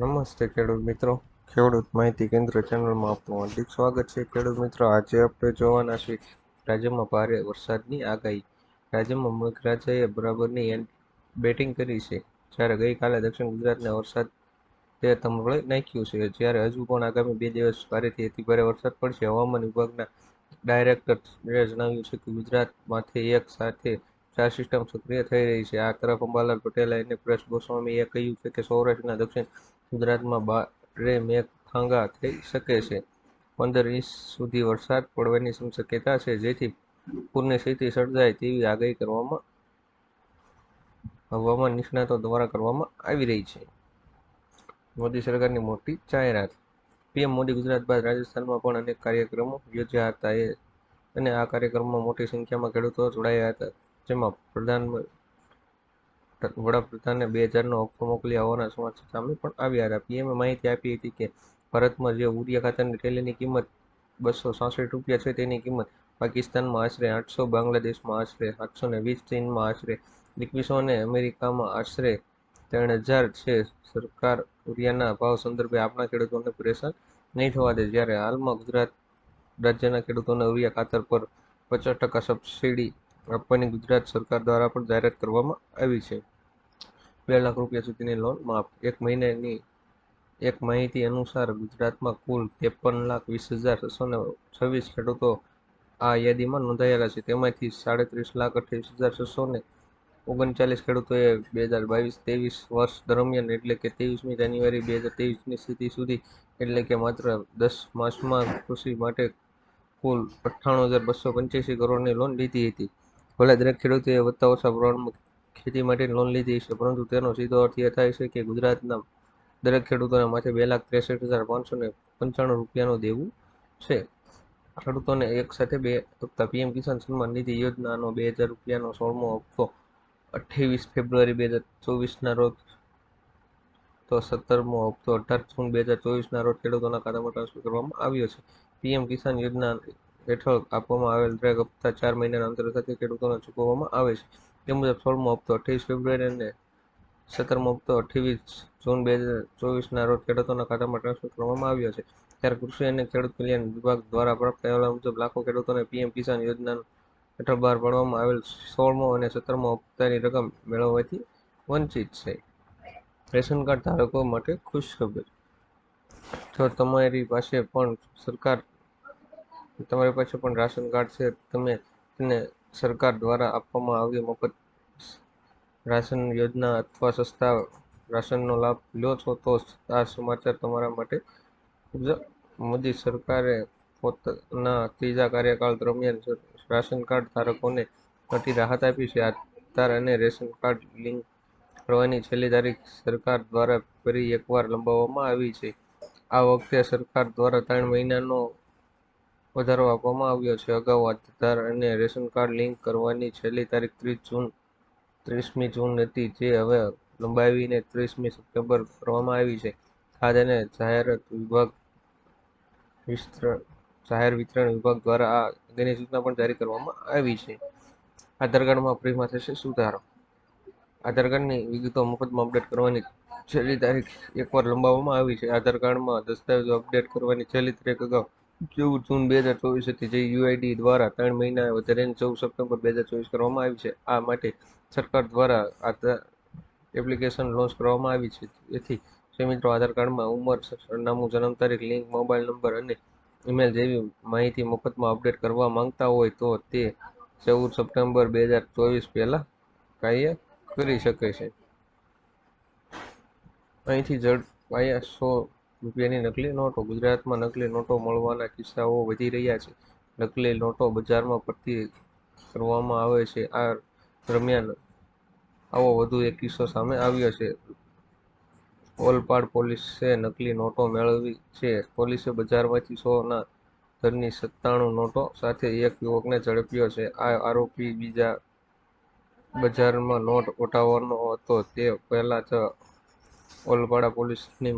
નમસ્તે ખેડૂત મિત્રો. ખેડૂત માહિતી કેન્દ્ર ચેનલમાં આપનું હાર્દિક સ્વાગત છે. ખેડૂત મિત્રો, આજે આપણે જોવાના છીએ રાજ્યમાં ભારે વરસાદની આગાહી. રાજ્યમાં મેઘરાજાએ બરાબરની બેટિંગ કરી છે. જ્યારે ગઈકાલે દક્ષિણ ગુજરાતને વરસાદ તે થંભળી નાખ્યું છે. જ્યારે હજુ પણ આગામી બે દિવસ ભારેથી અતિભારે વરસાદ પડશે. હવામાન વિભાગના ડાયરેક્ટરે જણાવ્યું છે કે ગુજરાતમાંથી એક સાથે ચાર સિસ્ટમ સક્રિય થઈ રહી છે. આ તરફ અંબાલાલ પટેલ અને પ્રેસ ગોસ્વામીએ કહ્યું છે કે સૌરાષ્ટ્રના દક્ષિણ ગુજરાતમાં બારે મેઘ ખાંગા થઈ શકે છે. પંદર ઇંચ સુધી વરસાદ પડવાની શક્યતા છે, જેથી પૂરની સ્થિતિ સર્જાય તેવી આગાહી કરવામાં, હવામાન નિષ્ણાતો દ્વારા કરવામાં આવી રહી છે. મોદી સરકારની મોટી જાહેરાત. પીએમ મોદી ગુજરાત બાદ રાજસ્થાનમાં પણ અનેક કાર્યક્રમો યોજ્યા હતા અને આ કાર્યક્રમમાં મોટી સંખ્યામાં ખેડૂતો જોડાયા હતા. જેમાં પ્રધાન વડાપ્રધાને બે હજારનો હપ્તો મોકલી હોવાના સમાચાર સામે પણ આવ્યા હતા. પીએમએ માહિતી આપી હતી કે ભારતમાં જે ઉરિયા ખાતરની થેલીની કિંમત બસો સાસઠ રૂપિયા છે તેની કિંમત પાકિસ્તાનમાં આશરે આઠસો, બાંગ્લાદેશમાં આશરે સાતસો ને વીસ, ચીનમાં આશરે એકવીસો અને અમેરિકામાં આશરે ત્રણ હજાર છે. સરકાર ઉરિયાના ભાવ સંદર્ભે આપણા ખેડૂતોને પરેશાન નહીં થવા દે. જ્યારે હાલમાં ગુજરાત રાજ્યના ખેડૂતોને ઉરિયા ખાતર પર પચાસ ટકા સબસિડી આપવાની ગુજરાત સરકાર દ્વારા પણ જાહેરાત કરવામાં આવી છે. બે લાખ રૂપિયા સુધીની લોન માફ. એક મહિનાની, એક માહિતી અનુસાર ગુજરાતમાં કુલ ત્રેપન લાખ વીસ હજાર છસો ને છવ્વીસ ખેડૂતો આ યાદીમાં નોંધાયેલા છે. તેમાંથી સાડત્રીસ લાખ અઠ્યાવીસ હજાર છસો ને ઓગણચાલીસ ખેડૂતોએ બે હજાર બાવીસ ત્રેવીસ વર્ષ દરમિયાન, એટલે કે ત્રેવીસમી જાન્યુઆરી બે હજાર ત્રેવીસની સ્થિતિ સુધી, એટલે કે માત્ર દસ માસમાં કૃષિ માટે કુલ અઠ્ઠાણું હજાર બસો પંચ્યાસી કરોડની લોન લીધી હતી. ભલે દરેક ખેડૂતોએ વધતા ઓછા પ્રમાણમાં ખેતી માટે લોન લીધી છે, પરંતુ તેનો સીધો અર્થ એ થાય છે કે ગુજરાતના દરેક ખેડૂતોને માથે બે લાખ ત્રેસઠ હજાર પાંચસો ને પંચાણું રૂપિયાનું દેવું છે. ખેડૂતોને એક સાથે બે હપ્તા પીએમ કિસાન સન્માન નિધિ યોજનાનો બે હજાર રૂપિયાનો સોળમો હપ્તો અઠ્ઠાવીસ ફેબ્રુઆરી બે હજાર ચોવીસના રોજ તો સત્તરમો હપ્તો અઢાર જૂન બે હજાર ચોવીસના રોજ ખેડૂતોના ખાતામાં ટ્રાન્સફર કરવામાં આવ્યો છે. પીએમ કિસાન યોજના હેઠળ આપવામાં આવેલ દરેક હપ્તા ચાર મહિનાના અંતર સાથે ખેડૂતોને ચૂકવવામાં આવે છે. તે મુજબ સોળમો હપ્તો અઠ્યાવીસ ફેબ્રુઆરી અને સત્તરમો હપ્તો અઠ્યાવીસ જૂન બે હજાર ચોવીસના રોજ ખેડૂતોના ખાતામાં ટ્રાન્સફર કરવામાં આવ્યો છે. ત્યારે કૃષિ અને ખેડૂત કલ્યાણ વિભાગ દ્વારા પ્રાપ્ત અહેવાલ મુજબ લાખો ખેડૂતોને પીએમ કિસાન યોજના હેઠળ બહાર પાડવામાં આવેલ સોળમો અને સત્તરમો હપ્તાની રકમ મેળવવાથી વંચિત છે. રેશન કાર્ડ ધારકો માટે ખુશખબર. જો તમારી પાસે પણ સરકાર તમારી પાસે પણ રાશન કાર્ડ છે. તમે તેને સરકાર દ્વારા આપવામાં આવ્યો મફત રાશન યોજના અથવા સસ્તા રાશનનો લાભ લો છો તો આ સમાચાર તમારા માટે મોદી સરકારે પોતાના ત્રીજા કાર્યકાળ દરમિયાન રાશન કાર્ડ ધારકોને મોટી રાહત આપી છે. આધાર અને રેશન કાર્ડ લિંક કરવાની છેલ્લી તારીખ સરકાર દ્વારા ફરી એકવાર લંબાવવામાં આવી છે. આ વખતે સરકાર દ્વારા ત્રણ મહિનાનો વધારો આપવામાં આવ્યો છે. અગાઉ આધાર અને રેશન કાર્ડ લિંક કરવાની છેલ્લી તારીખ ત્રીસ જૂન, ત્રીસમી જૂન હતી, જે હવે લંબાવીને ત્રીસમી સપ્ટેમ્બર કરવામાં આવી છે. ખાદ્ય અને જાહેરાત વિભાગ જાહેર વિતરણ વિભાગ દ્વારા આ અંગેની સૂચના પણ જારી કરવામાં આવી છે. આધાર કાર્ડમાં ફ્રીમાં થશે સુધારો. આધાર કાર્ડની વિગતો મફતમાં અપડેટ કરવાની છેલ્લી તારીખ એકવાર લંબાવવામાં આવી છે. આધાર કાર્ડમાં દસ્તાવેજો અપડેટ કરવાની છેલ્લી તારીખ અગાઉ ચૌદ જૂન બે હજાર ચોવીસ હતી, જે યુઆઈડી દ્વારા ત્રણ મહિના વધારીને ચૌદ સપ્ટેમ્બર બે હજાર ચોવીસ કરવામાં આવી છે. આ માટે સરકાર દ્વારા આધાર એપ્લિકેશન લોન્ચ કરવામાં આવી છે. જેથી જે આધાર કાર્ડમાં ઉંમર, સરનામું, જન્મ તારીખ, લિંક, મોબાઈલ નંબર અને ઈમેલ જેવી માહિતી મફતમાં અપડેટ કરવા માંગતા હોય તો તે ચૌદ સપ્ટેમ્બર બે હજાર ચોવીસ પહેલાં કાર્ય કરી શકે છે. અહીંથી ઝડપાયા સો રૂપિયાની નકલી નોટો, ગુજરાતમાં નકલી નોટો મળવાના કિસ્સાઓ વધી રહ્યા છે. નકલી નોટો બજારમાં ભરતી કરવામાં આવે છે. આ દરમિયાન આવો વધુ એક કિસ્સો સામે આવ્યો છે. ઓલપાડ પોલીસે નકલી નોટો મેળવી છે. પોલીસે બજારમાંથી સોના ઘરની સત્તાણું નોટો સાથે એક યુવકને ઝડપ્યો છે. આ આરોપી બીજા બજારમાં નોટ ઉઠાવવાનો હતો. તે પહેલા જ ઓલપાડા પોલીસની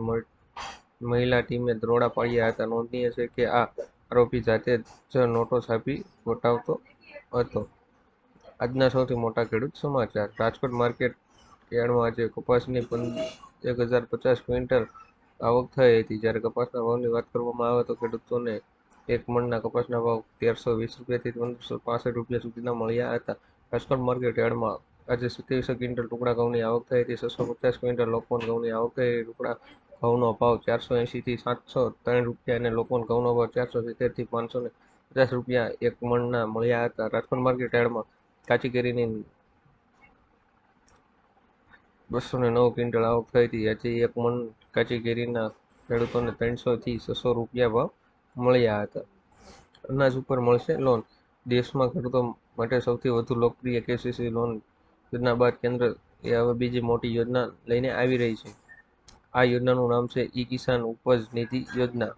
મહિલા ટીમે દરોડા પાડ્યા હતા. નોંધનીય છે કે આ આરોપી જાતે જ નોટો છાપી ગોટાવતો હતો. આજના સૌથી મોટા ખેડૂત સમાચાર. રાજકોટ માર્કેટ યાર્ડમાં આજે કપાસની એક હજાર પચાસ ક્વિન્ટલ આવક થઈ હતી. જ્યારે કપાસના ભાવની વાત કરવામાં આવે તો ખેડૂતોને એક મણના કપાસના ભાવ તેરસો વીસ રૂપિયાથી પંદરસો પાસઠ રૂપિયા સુધીના મળ્યા હતા. રાજકોટ માર્કેટ યાર્ડમાં આજે સત્યાવીસો ક્વિન્ટલ ટુકડા ઘઉંની આવક થઈ હતી. છસો પચાસ ક્વિન્ટલ લોકોન ઘઉંની આવક થઈ. ટુકડા ઘઉંનો ભાવ ચારસો એંશીથી સાતસો ત્રણ રૂપિયા અને લોકોન ઘઉંનો ભાવ ચારસો સિત્તેરથી પાંચસો ને પચાસ રૂપિયા એક મણના મળ્યા હતા. રાજકોટ માર્કેટ યાર્ડમાં કાચી કેરીની બસો ને નવ ક્વિન્ટલ આવક થઈ હતી. આજે એક મણ કાચી કેરીના ખેડૂતોને ત્રણસોથી છસો રૂપિયા ભાવ મળ્યા હતા. અનાજ ઉપર મળશે લોન. દેશમાં ખેડૂતો માટે સૌથી વધુ લોકપ્રિય કેસીસી લોન યોજના બાદ કેન્દ્ર એ હવે બીજી મોટી યોજના લઈને આવી રહી છે. આ યોજનાનું નામ છે ઈ કિસાન ઉપજ નિધિ યોજના.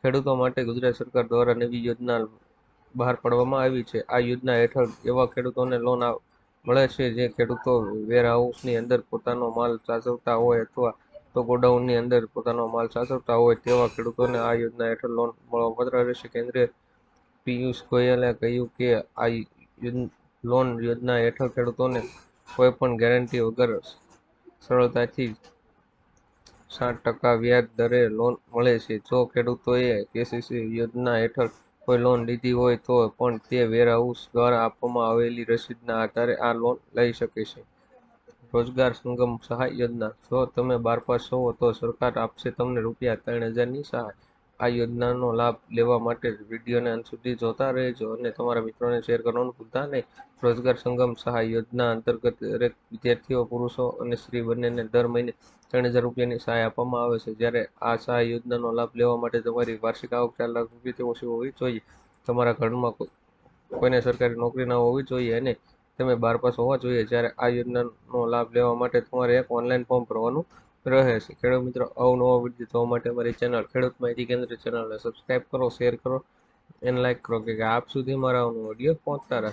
ખેડૂતો માટે ગુજરાત સરકાર દ્વારા નવી યોજના બહાર પાડવામાં આવી છે. આ યોજના હેઠળ એવા ખેડૂતોને લોન મળે છે જે ખેડૂતો વેરહાઉસની અંદર પોતાનો માલ સાચવતા હોય અથવા તો ગોડાઉનની અંદર પોતાનો માલ સાચવતા હોય તેવા ખેડૂતોને આ યોજના હેઠળ લોન મળવાપાત્ર રહેશે. કેન્દ્રીય પિયુષ ગોયલે કહ્યું કે આ લોન યોજના હેઠળ ખેડૂતોને કોઈ પણ ગેરંટી વગર સરળતાથી સાત ટકા વ્યાજ દરે લોન મળે છે. જો ખેડૂતોએ કેસીસી યોજના હેઠળ કોઈ લોન લીધી હોય તો પણ તે વેરહાઉસ દ્વારા આપવામાં આવેલી રસીદના આધારે આ લોન લઈ શકે છે. રોજગાર સંગમ સહાય યોજના. જો તમે બાર પાસ હોવ તો સરકાર આપશે તમને રૂપિયા ત્રણ હજારની સહાય. આ યોજનાનો લાભ લેવા માટે વિડીયોને અંત સુધી જોતા રહેજો અને તમારા મિત્રોને શેર કરવાનું ભૂલતા નહીં રોજગાર સંગમ સહાય યોજના અંતર્ગત દરેક વિદ્યાર્થીઓ, પુરુષો અને સ્ત્રી બંનેને દર મહિને ત્રણ હજાર રૂપિયાની સહાય આપવામાં આવે છે. જ્યારે આ સહાય યોજનાનો લાભ લેવા માટે તમારી વાર્ષિક આવક ચાર લાખ રૂપિયાથી ઓછી હોવી જોઈએ. તમારા ઘરમાં કોઈને સરકારી નોકરી ન હોવી જોઈએ અને તમે બાર પાસ હોવા જોઈએ. જ્યારે આ યોજનાનો લાભ લેવા માટે તમારે એક ઓનલાઈન ફોર્મ ભરવાનું રહે છે. ખેડૂત મિત્રો અવનવો વીડિયો જોવા માટે અમારી ચેનલ ખેડૂત માહિતી કેન્દ્ર ચેનલને સબસ્ક્રાઈબ કરો શેર કરો એને લાઈક કરો કે આપ સુધી મારા વીડિયો પહોંચતા રહે.